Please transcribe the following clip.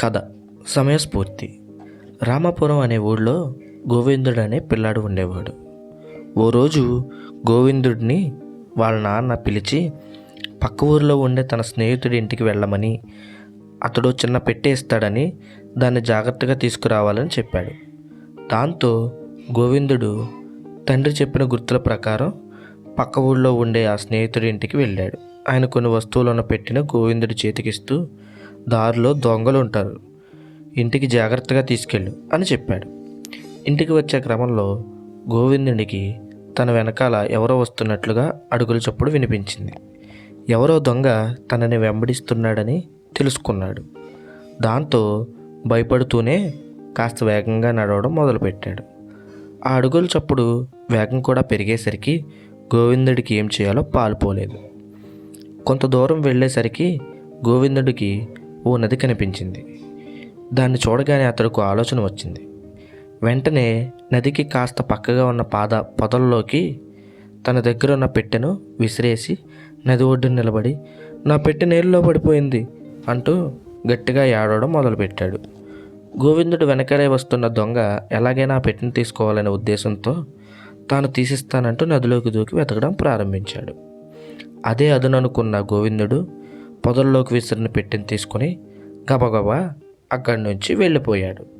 కథ. సమయస్ఫూర్తి. రామాపురం అనే ఊళ్ళో గోవిందుడు అనే పిల్లాడు ఉండేవాడు. ఓ రోజు గోవిందుడిని వాళ్ళ నాన్న పిలిచి పక్క ఊరిలో ఉండే తన స్నేహితుడి ఇంటికి వెళ్ళమని అతడు చిన్న పెట్టె ఇస్తాడని దాన్ని జాగ్రత్తగా తీసుకురావాలని చెప్పాడు. దాంతో గోవిందుడు తండ్రి చెప్పిన గుర్తుల ప్రకారం పక్క ఊళ్ళో ఉండే ఆ స్నేహితుడి ఇంటికి వెళ్ళాడు. ఆయన కొన్ని వస్తువులను పెట్టిన గోవిందుడి చేతికిస్తూ దారిలో దొంగలు ఉంటారు. ఇంటికి జాగ్రత్తగా తీసుకెళ్ళు అని చెప్పాడు. ఇంటికి వచ్చే క్రమంలో గోవిందునికి తన వెనకాల ఎవరో వస్తున్నట్లుగా అడుగుల చప్పుడు వినిపించింది. ఎవరో దొంగ తనని వెంబడిస్తున్నాడని తెలుసుకున్నాడు. దాంతో భయపడుతూనే కాస్త వేగంగా నడవడం మొదలుపెట్టాడు. ఆ అడుగుల చప్పుడు వేగం కూడా పెరిగేసరికి గోవిందుడికి ఏం చేయాలో పాలుపోలేదు. కొంత దూరం వెళ్ళేసరికి గోవిందుడికి ఓ నది కనిపించింది. దాన్ని చూడగానే అతడికి ఆలోచన వచ్చింది. వెంటనే నదికి కాస్త పక్కగా ఉన్న పాద పొదల్లోకి తన దగ్గర ఉన్న పెట్టెను విసిరేసి నది ఒడ్డున నిలబడి నా పెట్టె నీళ్ళలో పడిపోయింది అంటూ గట్టిగా ఏడవడం మొదలుపెట్టాడు. గోవిందుడు వెనకలే వస్తున్న దొంగ ఎలాగైనా ఆ పెట్టెను తీసుకోవాలనే ఉద్దేశంతో తాను తీసిస్తానంటూ నదిలోకి దూకి వెతకడం ప్రారంభించాడు. అదే అదుననుకున్న గోవిందుడు పొదల్లోకి విసిరిన పెట్టెను తీసుకుని గబగబా అక్కడి నుంచి వెళ్ళిపోయాడు.